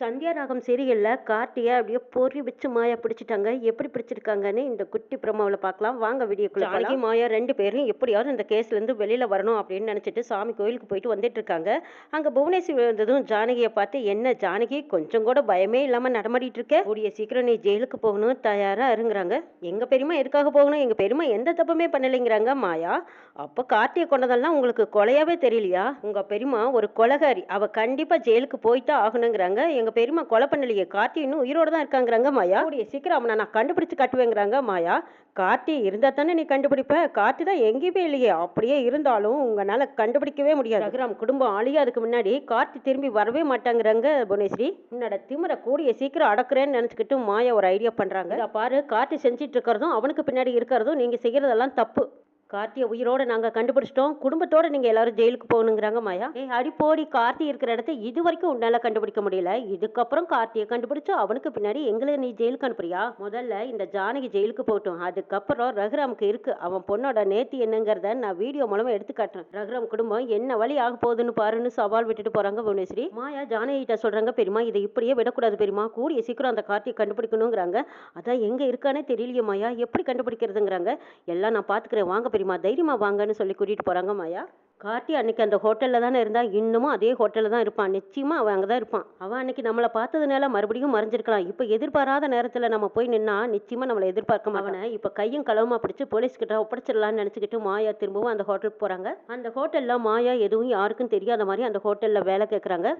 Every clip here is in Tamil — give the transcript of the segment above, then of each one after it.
சந்தியா ராகம் சீரியலில் கார்த்தியை அப்படியே பொறி வச்சு மாயா பிடிச்சிட்டாங்க. எப்படி பிடிச்சிருக்காங்கன்னு இந்த குட்டி பிரமாவில் பார்க்கலாம். வாங்க வீடியோக்குள்ள ஜானகி மாயா ரெண்டு பேரும் எப்படியாவது இந்த கேஸ்லேருந்து வெளியில் வரணும் அப்படின்னு நினச்சிட்டு சாமி கோயிலுக்கு போயிட்டு வந்துட்டு இருக்காங்க. அங்கே புவனேஸ்வரி வந்ததும் ஜானகியை பார்த்து என்ன ஜானகி கொஞ்சம் கூட பயமே இல்லாமல் நடமாடிட்டு இருக்க? கூடிய சீக்கிரம் நீ ஜெயிலுக்கு போகணும் தயாராக இருங்கிறாங்க. எங்கள் பெருமா எதுக்காக போகணும்? எங்கள் பெருமா எந்த தப்புமே பண்ணலைங்கிறாங்க மாயா. அப்போ கார்த்தியை கொண்டதெல்லாம் உங்களுக்கு கொலையாவே தெரியலையா? உங்கள் பெருமா ஒரு கொலகாரி. அவள் கண்டிப்பாக ஜெயிலுக்கு போய்ட்டு ஆகணுங்கிறாங்க. எங்கள் பெரியம்மா கொலை பண்ணலையே? கார்த்தி இன்னும் உயிரோட தான் இருக்காங்கிறாங்க மாயா. கூடிய சீக்கிரம் அவனை நான் கண்டுபிடிச்சு காட்டுவேங்கிறாங்க மாயா. கார்த்தி இருந்தால் தானே நீ கண்டுபிடிப்ப? கார்த்தி தான் எங்கேயுமே இல்லையே. அப்படியே இருந்தாலும் உங்களால் கண்டுபிடிக்கவே முடியாது. ரகுராம் குடும்பம் அழியாதுக்கு முன்னாடி கார்த்தி திரும்பி வரவே மாட்டாங்கிறாங்க புவனேஸ்வரி. உன்னோட திமிர கூடிய சீக்கிரம் அடக்குறேன்னு நினச்சிக்கிட்டு மாயா ஒரு ஐடியா பண்ணுறாங்க பாரு கார்த்தி செஞ்சிட்டு இருக்கிறதும் அவனுக்கு பின்னாடி இருக்கிறதும் நீங்கள் செய்கிறதெல்லாம் தப்பு. கார்த்தியை உயிரோட நாங்கள் கண்டுபிடிச்சிட்டோம். குடும்பத்தோட நீங்கள் எல்லாரும் ஜெயிலுக்கு போகணுங்கிறாங்க மாயா. ஏ அடி போடி கார்த்தி இருக்கிற இடத்த இது வரைக்கும் உன்னால கண்டுபிடிக்க முடியல. இதுக்கப்புறம் கார்த்தியை கண்டுபிடிச்சு அவனுக்கு பின்னாடி எங்களை நீ ஜெயிலுக்கு அனுப்புறியா? முதல்ல இந்த ஜானகி ஜெயிலுக்கு போகட்டும். அதுக்கப்புறம் ரகுராமுக்கு இருக்கு. அவன் பொண்ணோட நேத்தி என்னங்கிறத நான் வீடியோ மூலமா எடுத்து காட்டுறேன். ரகுராம் குடும்பம் என்ன வழி ஆக போகுதுன்னு பாருன்னு சவால் விட்டுட்டு போறாங்க புவனேஸ்வரி. மாயா ஜானகி கிட்ட சொல்றாங்க பெரியமா இதை இப்படியே விடக்கூடாது பெரியமா கூடிய சீக்கிரம் அந்த கார்த்தியை கண்டுபிடிக்கணுங்கிறாங்க. அதான் எங்க இருக்கானே தெரியலையே மாயா. எப்படி கண்டுபிடிக்கிறதுங்கிறாங்க. எல்லாம் நான் பாத்துக்கிறேன். வாங்க பெரியமா தைரியமா வாங்கன்னு சொல்லி கூட்டிட்டு போறாங்க மாயா. கார்த்தி அன்னைக்கு அந்த ஹோட்டலில் தானே இருந்தா இன்னமும் அதே ஹோட்டலில் தான் இருப்பான். நிச்சயமா அவன் அங்கே தான் இருப்பான். அவன் அன்னைக்கு நம்மளை பார்த்ததுனால மறுபடியும் மறைஞ்சிருக்கலாம். இப்போ எதிர்பாராத நேரத்தில் நம்ம போய் நின்னா நிச்சயமா நம்மளை எதிர்பார்க்க மாட்டான். இப்போ கையும் களவுமா பிடிச்சு போலீஸ் கிட்ட ஒப்படைச்சிடலாம்னு நினச்சிக்கிட்டு மாயா திரும்பவும் அந்த ஹோட்டலுக்கு போகிறாங்க அந்த ஹோட்டலில் மாயா எதுவும் யாருக்கும் தெரியாத மாதிரி அந்த ஹோட்டலில் வேலை கேட்குறாங்க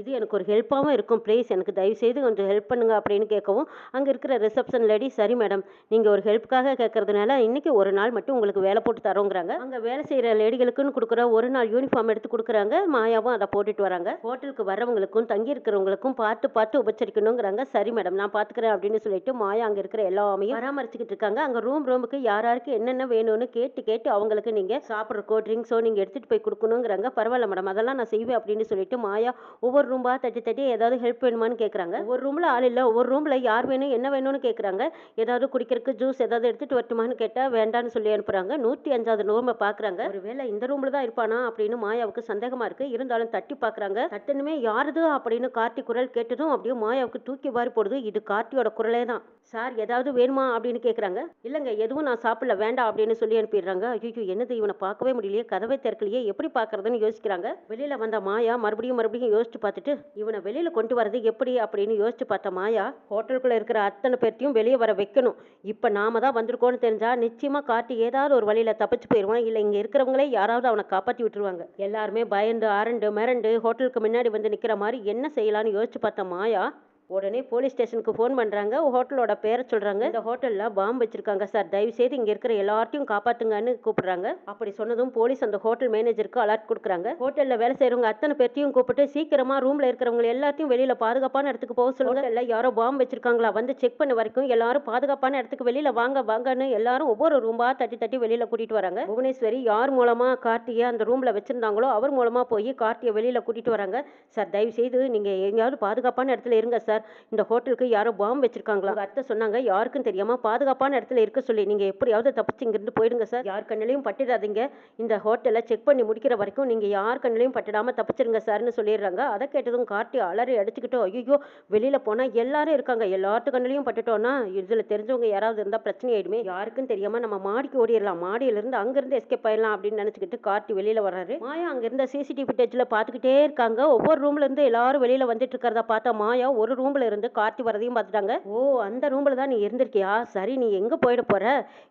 இது எனக்கு ஒரு ஹெல்ப்பாகவும் இருக்கும். ப்ளீஸ் எனக்கு தயவு செய்து கொஞ்சம் ஹெல்ப் பண்ணுங்க அப்படின்னு கேட்கவும் அங்கே இருக்கிற ரிசப்ஷன் லேடி சரி மேடம் நீங்கள் ஒரு ஹெல்ப்புக்காக கேட்கறதுனால இன்னைக்கு ஒரு நாள் மட்டும் உங்களுக்கு வேலை போட்டு தரோங்கிறாங்க. அங்கே வேலை செய்கிற லேடிகளுக்குன்னு கொடுக்குற ஒரு நாள் யூனிஃபார்ம் எடுத்து கொடுக்குறாங்க. மாயாவும் அதை போட்டுட்டு வராங்க. ஹோட்டலுக்கு வரவங்களுக்கும் தங்கி இருக்கிறவங்களுக்கும் பார்த்து பார்த்து உபச்சரிக்கணுங்கிறாங்க. சரி மேடம் நான் பார்த்துக்கிறேன் அப்படின்னு சொல்லிட்டு மாயா அங்கே இருக்கிற எல்லாமே பராமரிச்சுக்கிட்டு இருக்காங்க. அங்கே ரூம் ரூமுக்கு யார் யாருக்கு என்னென்ன வேணும்னு கேட்டு கேட்டு அவங்களுக்கு நீங்கள் சாப்பிட்ற கோல்ட் ட்ரிங்க்ஸோ நீங்கள் எடுத்துகிட்டு போய் கொடுக்கணுங்கிறாங்க. பரவாயில்ல மேடம் அதெல்லாம் நான் செய்வேன் அப்படின்னு சொல்லிட்டு மாயா ஒவ்வொரு ரூம்பா தட்டி தட்டி ஏதாவது ஹெல்ப் வேணுமான்னு கேட்குறாங்க ஒவ்வொரு ரூமில் ஆள் இல்லை ஒவ்வொரு ரூமில் யார் வேணும் என்ன வேணும்னு கேட்குறாங்க ஏதாவது குடிக்கிறதுக்கு ஜூஸ் ஏதாவது எடுத்துகிட்டு வரட்டுமான்னு கேட்டால் வேண்டான்னு சொல்லி அனுப்புகிறாங்க நூற்றி அஞ்சாவது ரூமை பார்க்குறாங்க ஒருவேளை இந்த ரூமில் தான் இருப்பானா அப்படின்னு மாயாவுக்கு சந்தேகமாக இருக்குது இருந்தாலும் தட்டி பார்க்குறாங்க தட்டனுமே யாருது அப்படின்னு கார்த்தி குரல் கேட்டதும் அப்படியே மாயாவுக்கு தூக்கி வாரி போடுது. இது கார்த்தியோட குரலே தான். சார் ஏதாவது வேணுமா? அப்படின்னு கேட்குறாங்க இல்லைங்க எதுவும் நான் சாப்பிடல வேண்டாம் அப்படின்னு சொல்லி அனுப்பிடுறாங்க. ஐயோ என்னது இவனை பார்க்கவே முடியலையே. கதவை திறக்கலையே. எப்படி பார்க்கறதுன்னு யோசிக்கிறாங்க. வெளியில் வந்த மாயா மறுபடியும் மறுபடியும் யோசிச்சு பார்த்து பார்த்துட்டு இவனை வெளியில் கொண்டு வரது எப்படி? அப்படின்னு யோசிச்சு பார்த்த மாயா ஹோட்டலுக்குள்ளே இருக்கிற அத்தனை பேர்த்தையும் வெளியே வர வைக்கணும். இப்போ நாம தான் வந்திருக்கோன்னு தெரிஞ்சா நிச்சயமாக காட்டி ஏதாவது ஒரு வழியில் தப்பிச்சு போயிடுவான் இல்லை இங்கே இருக்கிறவங்களே யாராவது அவனை காப்பாற்றி விட்டுருவாங்க. எல்லாருமே பயந்து அரண்டு மிரண்டு ஹோட்டலுக்கு முன்னாடி வந்து நிற்கிற மாதிரி என்ன செய்யலான்னு யோசிச்சு பார்த்த மாயா உடனே போலீஸ் ஸ்டேஷனுக்கு ஃபோன் பண்ணுறாங்க ஹோட்டலோட பேரை சொல்கிறாங்க இந்த ஹோட்டலில் பாம்பு வச்சுருக்காங்க சார். தயவு செய்து இங்கே இருக்கிற எல்லார்ட்டையும் காப்பாற்றுங்கன்னு கூப்பிட்றாங்க. அப்படி சொன்னதும் போலீஸ் அந்த ஹோட்டல் மேனேஜருக்கு அலர்ட் கொடுக்குறாங்க. ஹோட்டலில் வேலை செய்கிறவங்க அத்தனை பேர்த்தையும் கூப்பிட்டு சீக்கிரமாக ரூமில் இருக்கிறவங்க எல்லாத்தையும் வெளியில் பாதுகாப்பான இடத்துக்கு போக சொல்லுங்க. இல்லை யாரோ பாம்பு வச்சுருக்காங்களா? வந்து செக் பண்ண வரைக்கும் எல்லாரும் பாதுகாப்பான இடத்துக்கு வெளியில் வாங்க வாங்கன்னு எல்லாரும் ஒவ்வொரு ரூம்பாக தட்டி தட்டி வெளியில் கூட்டிகிட்டு வராங்க. புவனேஸ்வரி யார் மூலமாக கார்த்தியை அந்த ரூமில் வச்சிருந்தாங்களோ அவர் மூலமாக போய் கார்த்தியை வெளியில் கூட்டிகிட்டு வராங்க. சார் தயவு செய்து நீங்கள் எங்கேயாவது பாதுகாப்பான இடத்துல இருங்க சார். இந்த ஹோட்டலுக்கு யாரோ பாம்பு வச்சிருக்காங்களா? உங்க அத்தை சொன்னாங்க யாருக்கும் தெரியாம பாதுகாப்பான இடத்துல இருக்க சொல்லி. நீங்க எப்படியாவது தப்பிச்சு இங்கிருந்து போயிடுங்க சார். யார் கண்ணிலையும் பட்டிடாதீங்க. இந்த ஹோட்டலை செக் பண்ணி முடிக்கிற வரைக்கும் நீங்க யார் கண்ணிலையும் பட்டிடாம தப்பிச்சிருங்க சார்னு சொல்லிடுறாங்க. அதை கேட்டதும் கார்த்தி அலறி அடிச்சுக்கிட்டோ ஐயோ வெளியில போனா எல்லாரும் இருக்காங்க. எல்லாத்து கண்ணிலையும் பட்டுட்டோம்னா இதுல தெரிஞ்சவங்க யாராவது இருந்தா பிரச்சனை ஆயிடுமே. யாருக்கும் தெரியாம நம்ம மாடிக்கு ஓடிடலாம். மாடியில இருந்து எஸ்கேப் ஆயிடலாம் அப்படின்னு நினைச்சுக்கிட்டு கார்த்தி வெளியில வர்றாரு. மாயா அங்க இருந்த சிசிடிவி டேஜ்ல பாத்துக்கிட்டே இருக்காங்க. ஒவ்வொரு ரூம்ல இருந்து எல்லாரும் வெளியில வந்துட்டு இருக்கிறத பார்த்தா மாயா ஒரு ரூம்ல இருந்து கார்த்தி வரதையும் பார்த்துட்டாங்க. ஓ அந்த ரூம்ல தான் நீ இருந்திருக்கியா? சரி நீ எங்க போயிட போற?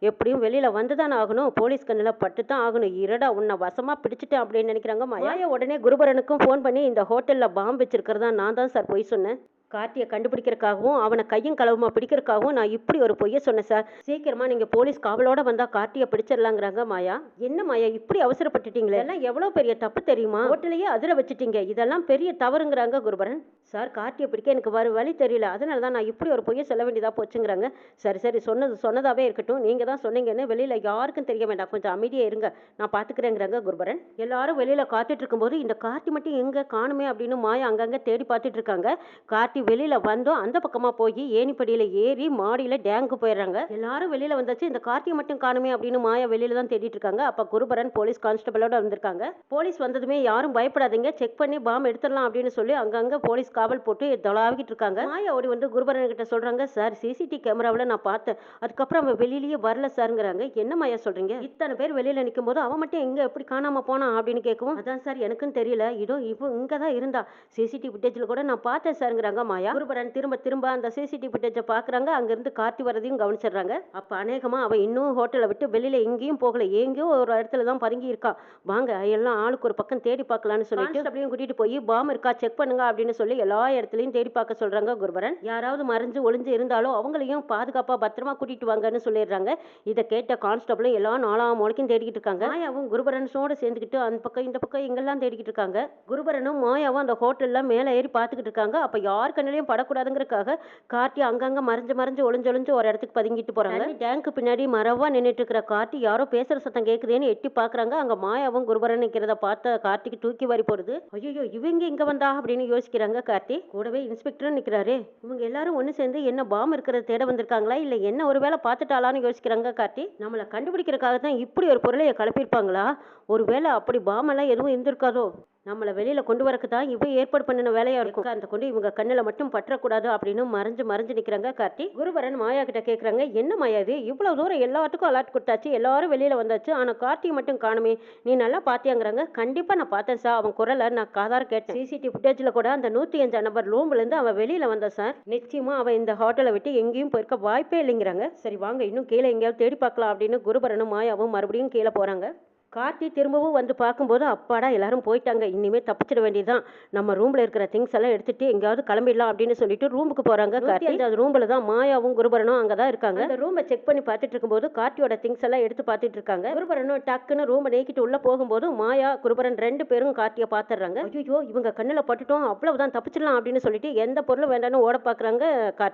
எப்படியும் வெளியில வந்துதான் ஆகணும். போலீஸ் கண்ணில் பட்டு தான் ஆகணும். இருடா உன்னை வசமா பிடிச்சிட்டேன் அப்படின்னு நினைக்கிறாங்க மாயா. உடனே குருபரனுக்கும் ஃபோன் பண்ணி இந்த ஹோட்டல்ல பாம்பு வச்சிருக்கிறதா நான் தான் சார் போய் சொன்னேன். கார்த்தியை கண்டுபிடிக்கிறதுக்காகவும் அவனை கையும் களவுமா பிடிக்கிறதுக்காகவும் நான் இப்படி ஒரு பொய்ய சொன்னேன் சார். சீக்கிரமா நீங்க போலீஸ் காவலோட வந்தா கார்த்தியை பிடிச்சிடலாங்கிறாங்க மாயா. என்ன மாயா இப்படி அவசரப்பட்டுட்டீங்களே? எல்லாம் எவ்வளவு பெரிய தப்பு தெரியுமா? ஹோட்டலையே அதிர வச்சுட்டீங்க. இதெல்லாம் பெரிய தவறுங்கிறாங்க குருபரன். சார் கார்த்தியை பிடிக்க எனக்கு வர வழி தெரியல. அதனால தான் நான் இப்படி ஒரு பொய்ய சொல்ல வேண்டியதா போச்சுங்கிறாங்க. சரி சரி சொன்னது சொன்னதாவே இருக்கட்டும். நீங்க தான் சொன்னீங்கன்னு வெளியில யாருக்கும் தெரிய வேண்டாம். கொஞ்சம் அமைதியா இருங்க. நான் பாத்துக்கிறேங்கிறாங்க குருபரன். எல்லாரும் வெளியில காத்துட்டு இருக்கும்போது இந்த கார்த்தி மட்டும் எங்க காணுமே அப்படின்னு மாயா அங்கங்க தேடி பார்த்துட்டு இருக்காங்க. கார்த்தி வெளியில வந்தோம். அந்த பக்கமா போய் ஏணிப்படியில ஏறி மாடியில டேங்க்கு போயிடுறாங்க. எல்லாரும் வெளியில வந்தாச்சு. இந்த கார்த்தியை மட்டும் காணுமே அப்படின்னு மாயா வெளியில தான் தேடிட்டு இருக்காங்க. அப்ப குருபரன் போலீஸ் கான்ஸ்டபிளோட வந்திருக்காங்க. போலீஸ் வந்ததுமே யாரும் பயப்படாதீங்க. செக் பண்ணி பாம் எடுத்துடலாம் அப்படின்னு சொல்லி அங்கங்க போலீஸ் காவல் போட்டு தொலாவிக்கிட்டு இருக்காங்க. மாயா ஓடி வந்து குருபரன் கிட்ட சொல்றாங்க சார் சிசிடி கேமராவில் நான் பார்த்தேன். அதுக்கப்புறம் அவன் வெளியிலேயே வரல சாருங்கிறாங்க. என்ன மாயா சொல்றீங்க? இத்தனை பேர் வெளியில நிற்கும் போது அவன் மட்டும் எங்க எப்படி காணாம போனான் அப்படின்னு கேட்கவும் அதான் சார் எனக்கும் தெரியல. இதோ இப்போ இங்கே தான் இருந்தா. சிசிடிவி ஃபுட்டேஜில் கூட நான் பார்த்தேன் சாருங்கிறாங்க. மாயா? குருபரன் திரும்ப திரும்ப அந்த சிசிடிவி ஃபுட்டேஜை பார்க்குறாங்க அங்கேருந்து கார்த்தி வரதையும் கவனிச்சிடுறாங்க. அப்போ அநேகமாக அவன் இன்னும் ஹோட்டலை விட்டு வெளியில் எங்கேயும் போகல. எங்கேயோ ஒரு இடத்துல தான் பதுங்கி இருக்கா வாங்க எல்லாம் ஆளுக்கு ஒரு பக்கம் தேடி பார்க்கலான்னு சொல்லிட்டு அப்படியும் கூட்டிகிட்டு போய் பாம் இருக்கா? செக் பண்ணுங்க அப்படின்னு சொல்லி எல்லா இடத்துலையும் தேடி பார்க்க சொல்கிறாங்க குருபரன். யாராவது மறைஞ்சு ஒளிஞ்சு இருந்தாலும் அவங்களையும் பாதுகாப்பாக பத்திரமா கூட்டிட்டு வாங்கன்னு சொல்லிடுறாங்க. இதை கேட்ட கான்ஸ்டபிளும் எல்லா நாலாம் மூளைக்கும் தேடிக்கிட்டு இருக்காங்க. மாயாவும் குருபரன்ஸோட சேர்ந்துக்கிட்டு அந்த பக்கம் இந்த பக்கம் எங்கெல்லாம் தேடிக்கிட்டு இருக்காங்க. குருபரனும் மாயாவும் அந்த ஹோட்டலில் மேலே ஏறி பார்த்துக்கிட்டு இருக்காங்க. அப்போ யார் கண்ணிலையும் படக்கூடாதுங்கிறதுக்காக கார்த்தி அங்கங்க மறைஞ்சு மறைஞ்சு ஒளிஞ்சு ஒளிஞ்சு ஒரு இடத்துக்கு பதுங்கிட்டு போறாங்க. டேங்க்கு பின்னாடி மரவா நின்னுட்டு இருக்கிற கார்த்தி யாரோ பேசுற சத்தம் கேக்குதேன்னு எட்டி பாக்குறாங்க. அங்க மாயாவும் குருபரன் நிக்கிறத பார்த்த கார்த்திக்கு தூக்கி வாரி போடுது. ஐயோ இவங்க இங்க வந்தா அப்படின்னு யோசிக்கிறாங்க கார்த்தி. கூடவே இன்ஸ்பெக்டரும் நிக்கிறாரு. இவங்க எல்லாரும் ஒண்ணு சேர்ந்து என்ன பாம் இருக்கிறத தேட வந்திருக்காங்களா? இல்ல என்ன ஒருவேளை பார்த்துட்டாளான்னு யோசிக்கிறாங்க கார்த்தி. நம்மளை கண்டுபிடிக்கிறதுக்காக தான் இப்படி ஒரு பொருளைய கலப்பியிருப்பாங்களா? ஒருவேளை அப்படி பாம் எல்லாம் எதுவும் இருந்திருக்காதோ? நம்மளை வெளியில கொண்டு வரக்கு தான் இவ ஏற்பாடு பண்ணின வேலையா இருக்கும். அந்த கொண்டு இவங்க கண்ணில் மட்டும் பற்றக்கூடாது அப்படின்னு மறைஞ்சு மறைஞ்சு நிக்கிறாங்க கார்த்தி. குருவரன் மாயா கிட்ட கேக்குறாங்க என்ன மாயா இது? இவ்வளவு தூரம் எல்லாத்துக்கும் அலர்ட் கொடுத்தாச்சு எல்லாரும் வெளியில வந்தாச்சு ஆனா கார்த்தி மட்டும் காணுமே. நீ நல்லா பாத்தியாங்கிறாங்க. கண்டிப்பா நான் பார்த்தேன் சார். அவன் குரலை நான் காதார கேட்டேன். சிசிடிவி ஃபுட்டேஜ்ல கூட அந்த நூத்தி அஞ்சு நம்பர் ரூம்ல இருந்து அவன் வெளியில வந்தான் சார். நிச்சயமா அவன் இந்த ஹோட்டலை விட்டு எங்கேயும் போயிருக்க வாய்ப்பே இல்லைங்கிறாங்க. சரி வாங்க இன்னும் கீழே எங்கேயாவது தேடி பார்க்கலாம் அப்படின்னு குருபரனும் மாயாவும் மறுபடியும் கீழே போறாங்க. கார்த்தி திரும்பவும் வந்து பார்க்கும்போது அப்பாடா எல்லாரும் போயிட்டாங்க. இனிமே தப்பிச்சிட வேண்டியதுதான். நம்ம ரூம்ல இருக்கிற திங்ஸ் எல்லாம் எடுத்துட்டு எங்கேயாவது கிளம்பிடலாம் அப்படின்னு சொல்லிட்டு ரூமுக்கு போறாங்க கார்த்தி. அந்த ரூம்ல தான் மாயாவும் குருபரனும் அங்கதான் இருக்காங்க. அந்த ரூமை செக் பண்ணி பார்த்துட்டு இருக்கும்போது கார்த்தியோட திங்ஸ் எல்லாம் எடுத்து பார்த்துட்டு இருக்காங்க. குருபரனும் டக்குன்னு ரூமை நீக்கிட்டு உள்ள போகும்போது மாயா குருபரன் ரெண்டு பேரும் கார்த்தியை பார்த்துடுறாங்க. ஐயோ இவங்க கண்ணுல பட்டுட்டோம். அவ்வளவுதான் தப்பிச்சிடலாம் அப்படின்னு சொல்லிட்டு எந்த பொருளும் வேண்டாம்னு ஓட பாக்குறாங்க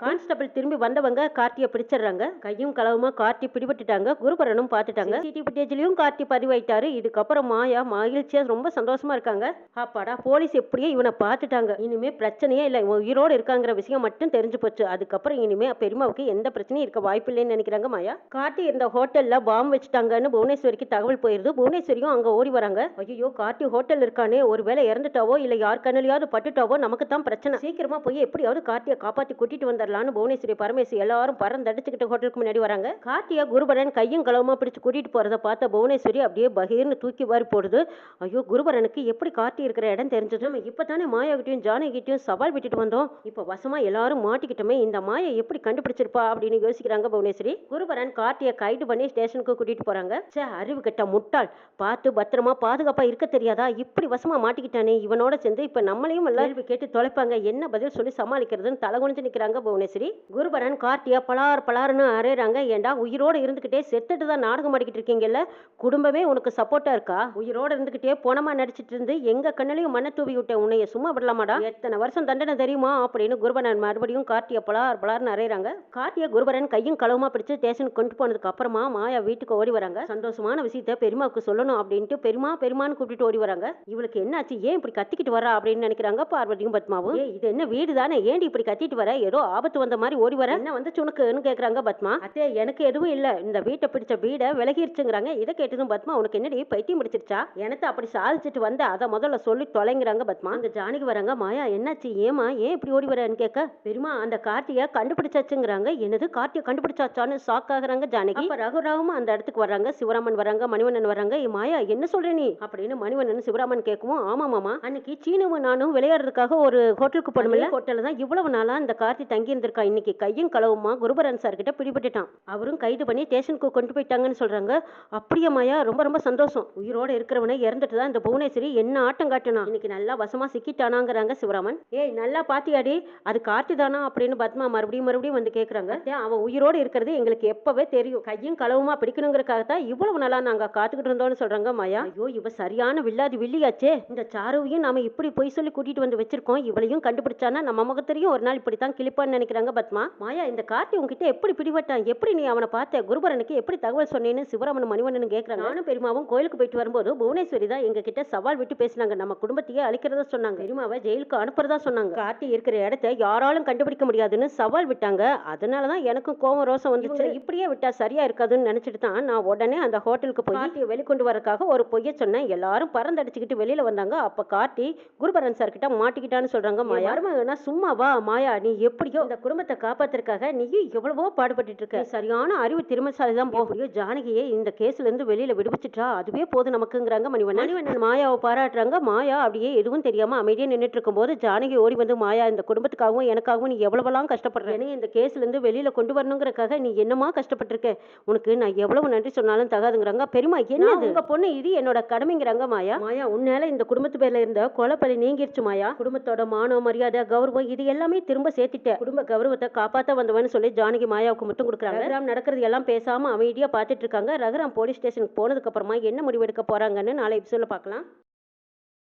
கான்ஸ்டபிள் திரும்பி வந்தவங்க கார்த்தியை பிடிச்சிடுறாங்க. கையும் களவுமா கார்த்தி பிடிபட்டுட்டாங்க. குருபரனும் பார்த்துட்டாங்க. சிசிடிவி ஃபுட்டேஜ்லயும் கார்த்தி போயிட்டாரு. இதுக்கப்புறம் மாயா மகிழ்ச்சியா ரொம்ப சந்தோஷமா இருக்காங்க. அப்பாடா போலீஸ் எப்படியே இவனை பார்த்துட்டாங்க. இனிமே பிரச்சனையே இல்லை. இவன் உயிரோடு இருக்காங்கிற விஷயம் மட்டும் தெரிஞ்சு போச்சு. அதுக்கப்புறம் இனிமே பெரியமாவுக்கு எந்த பிரச்சனையும் இருக்க வாய்ப்பு இல்லைன்னு நினைக்கிறாங்க மாயா. கார்த்தி இருந்த ஹோட்டல்ல பாம்பு வச்சுட்டாங்கன்னு புவனேஸ்வரிக்கு தகவல் போயிருது. புவனேஸ்வரியும் அங்க ஓடி வராங்க. ஐயோ கார்த்தி ஹோட்டல் இருக்கானே. ஒருவேளை இறந்துட்டாவோ இல்ல யார் கண்ணிலையாவது பட்டுட்டாவோ நமக்கு தான் பிரச்சனை. சீக்கிரமா போய் எப்படியாவது கார்த்தியை காப்பாத்தி கூட்டிட்டு வந்துடலாம்னு புவனேஸ்வரி பரமேஸ்வரி எல்லாரும் பறந்தடிச்சுக்கிட்டு ஹோட்டலுக்கு முன்னாடி வராங்க. கார்த்தியா குருபரன் கையும் களவுமா பிடிச்சு கூட்டிட்டு போறதை பார்த்த புவனேஸ்வரி அப்படியே பகீர்னு தூக்கி வாரி போடுது. ஐயோ குருபரனுக்கு எப்படி காட்டி இருக்கிற இடம் தெரிஞ்சது? நம்ம இப்பதானே மாயாகிட்டையும் ஜானகிட்டையும் சவால் விட்டுட்டு வந்தோம். இப்போ வசமா எல்லாரும் மாட்டிக்கிட்டோமே இந்த மாயை எப்படி கண்டுபிடிச்சிருப்பா அப்படின்னு யோசிக்கிறாங்க புவனேஸ்வரி. குருபரன் கார்த்தியை கைடு பண்ணி ஸ்டேஷனுக்கு கூட்டிட்டு போறாங்க. சே அறிவு கெட்ட முட்டாள். பார்த்து பத்திரமா பாதுகாப்பா இருக்க தெரியாதா? இப்படி வசமா மாட்டிக்கிட்டானே. இவனோட சேர்ந்து இப்ப நம்மளையும் எல்லாரும் கேட்டு தொலைப்பாங்க. என்ன பதில் சொல்லி சமாளிக்கிறதுன்னு தலை குனிஞ்சு நிக்கிறாங்க புவனேஸ்வரி. குருபரன் கார்த்தியா பலார் பலார்னு அரையறாங்க ஏண்டா உயிரோட இருந்துகிட்டே செத்துட்டு தான் நாடகம் ஆடிக்கிட்டு இருக்கீங்கல்ல? குடும்பமே உனக்கு சப்போர்ட்டா இருக்கா? உயிரோட இருந்துகிட்டே போனமா நடிச்சிட்டு இருந்து எங்க கண்ணிலையும் மண்ணை தூவி விட்ட உன்னைய சும்மா விடலாமாடா? எத்தனை வருஷம் தண்டனை தெரியுமா அப்படின்னு குருபரன் மறுபடியும் கார்த்திய பலார் பலார்னு அரையறாங்க கார்த்திய குருபரன் கையும் களவுமா பிடிச்சு ஸ்டேஷனுக்கு கொண்டு போனதுக்கு அப்புறமா மாயா வீட்டுக்கு ஓடி வராங்க. சந்தோஷமான விஷயத்த பெருமாவுக்கு சொல்லணும் அப்படின்ட்டு பெருமா பெருமான்னு கூப்பிட்டு ஓடி வராங்க. இவளுக்கு என்னாச்சு? ஏன் இப்படி கத்திக்கிட்டு வரா அப்படின்னு நினைக்கிறாங்க பார்வதியும் பத்மாவும். இது என்ன வீடு தானே ஏன் இப்படி கத்திட்டு வர? ஏதோ ஆபத்து வந்த மாதிரி ஓடி வர? என்ன வந்து உனக்குன்னு கேக்குறாங்க பத்மா. அத்தே எனக்கு எதுவும் இல்ல. இந்த வீட்டை பிடிச்ச வீடை விலகிருச்சுங்கிறாங்க. இதை கேட்டதும் பத்மா உனக்கு என்னடி பைத்தியம் பிடிச்சிருச்சா? எனக்கு அப்படி சாதிச்சுட்டு வந்து? அதை முதல்ல சொல்லி தொலைங்கிறாங்க பத்மா. அந்த ஜானகி வராங்க மாயா என்னாச்சு? ஏமா ஏன் இப்படி ஓடி வரேன்னு கேட்க பெருமா அந்த கார்த்திய கண்டுபிடிச்சாச்சுங்கிறாங்க. என்னது கார்த்திய கண்டுபிடிச்சாச்சான்னு ஷாக் ஆகுறாங்க ஜானகி. அப்ப ரகுராவும் அந்த இடத்துக்கு வராங்க சிவராமன் வராங்க மணிவண்ணன் வராங்க. "ஏய் மாயா என்ன சொல்ற நீ? அப்படின்னு மணிவண்ணன் சிவராமன் கேட்கவும் ஆமா மாமா அன்னைக்கு சீனுவும் நானும் விளையாடுறதுக்காக ஒரு ஹோட்டலுக்கு போனோம்ல? ஹோட்டல்ல தான் இவ்வளவு நாளா இந்த கார்த்தி தங்கி இருந்திருக்கா இன்னைக்கு கையும் களவுமா? குருபரன் சார் கிட்ட பிடிபட்டுட்டான். அவரும் கைது பண்ணி ஸ்டேஷனுக்கு கொண்டு போயிட்டாங்கன்னு சொல்றாங்க. அப்படியே மாயா? ரொம்ப ரொம்ப சந்தோஷம். உயிரோட இருக்கிறவனை இறந்துட்டு தான் இந்த புவனேஸ்வரி என்ன ஆட்டம் காட்டினா இன்னைக்கு நல்லா வசமா சிக்கிட்டானாங்கிறாங்க சிவராமன். ஏய் நல்லா பாத்தியாடி? அது கார்த்தி தானா அப்படின்னு பத்மா மறுபடியும் மறுபடியும் வந்து கேக்குறாங்க. அவன் உயிரோட இருக்கிறது எங்களுக்கு எப்பவே தெரியும். கையும் களவுமா பிடிக்கணுங்கிறக்காக தான் இவ்வளவு நல்லா நாங்க காத்துக்கிட்டு இருந்தோம்னு சொல்றாங்க மாயா. ஐயோ இவ சரியான வில்லாதி வில்லியாச்சே. இந்த சாருவையும் நாம இப்படி பொய் சொல்லி கூட்டிட்டு வந்து வச்சிருக்கோம். இவளையும் கண்டுபிடிச்சானா நம்ம முகத்தையும் ஒரு நாள் இப்படித்தான் கிளிப்பான்னு நினைக்கிறாங்க பத்மா. மாயா இந்த கார்த்தி உங்ககிட்ட எப்படி பிடிபட்டான்? எப்படி நீ அவனை பார்த்த? குருபரனுக்கு எப்படி தகவல் சொன்னேன்னு சிவராமன் மணிவண்ணன் கேக்குறாங்க. நானும் பெருமா பெரியமாவும் கோயிலுக்கு போயிட்டு வரும்போது புவனேஸ்வரி தான் எங்க கிட்ட சவால் விட்டு பேசினாங்க. நம்ம குடும்பத்தையே அழிக்கிறதா சொன்னாங்க. பெரியமாவை ஜெயிலுக்கு அனுப்புறதா சொன்னாங்க. கார்த்தி இருக்கிற இடத்த யாராலும் கண்டுபிடிக்க முடியாதுன்னு சவால் விட்டாங்க. அதனாலதான் எனக்கும் கோவம் ரோசம் வந்துச்சு. இப்படியே விட்டா சரியா இருக்காதுன்னு நினைச்சிட்டு தான் நான் உடனே அந்த ஹோட்டலுக்கு போய் கார்த்தியை வெளிக்கொண்டு வரக்காக ஒரு பொய்ய சொன்னேன். எல்லாரும் பறந்தடிச்சுக்கிட்டு வெளியில வந்தாங்க. அப்ப கார்த்தி குருபரன் சார் கிட்ட மாட்டிக்கிட்டான்னு சொல்றாங்க மாயா மருமகனா? சும்மா வா மாயா. நீ எப்படியோ இந்த குடும்பத்தை காப்பாத்துறதுக்காக நீயும் எவ்வளவோ பாடுபட்டுட்டு இருக்க. நீ சரியான அறிவு திருமசாலை தான் போக முடியும் ஜானகியை இந்த கேஸ்ல இருந்து வெளியில விடுவிச்சிட்டா அதுவே போதும் நமக்குங்கிறாங்க மணிவண்ணன். மணிவண்ணன். மாயாவை பாராட்டுறாங்க. மாயா அப்படியே எதுவும் தெரியாம அமைதியா நின்னுட்டு இருக்கும்போது ஜானகி ஓடி வந்து மாயா இந்த குடும்பத்துக்காகவும் எனக்காகவும் நீ எவ்வளவெல்லாம் கஷ்டப்படுற? என்னை இந்த கேஸ்ல இருந்து வெளியில கொண்டு வரணுங்கிறக்காக நீ என்னமா கஷ்டப்பட்டிருக்க? உனக்கு நான் எவ்வளவு நன்றி சொன்னாலும் தகாதுங்கிறாங்க. பெரியமா என்ன உங்க பொண்ணு இது என்னோட கடமைங்கிறாங்க மாயா. மாயா உன்னால இந்த குடும்பத்து பேர்ல இருந்த கொலைப்பலி நீங்கிருச்சு மாயா. குடும்பத்தோட மானம் மரியாதை கௌரவம் இது எல்லாமே திரும்ப சேர்த்துட்ட குடும்ப கௌரவத்தை காப்பாத்த வந்தவன்னு சொல்லி ஜானகி மாயாவுக்கு மட்டும் கொடுக்குறாங்க. ரகுராம் நடக்கிறது எல்லாம் பேசாம அமைதியா பார்த்துட்டு இருக்காங்க. ரகுராம் போலீஸ் ஸ்டேஷனுக்கு போனதுக்கு அப்புறமா என்ன முடிவெடுக்க போறாங்கன்னு நாளை எபிசோடில் பார்க்கலாம்.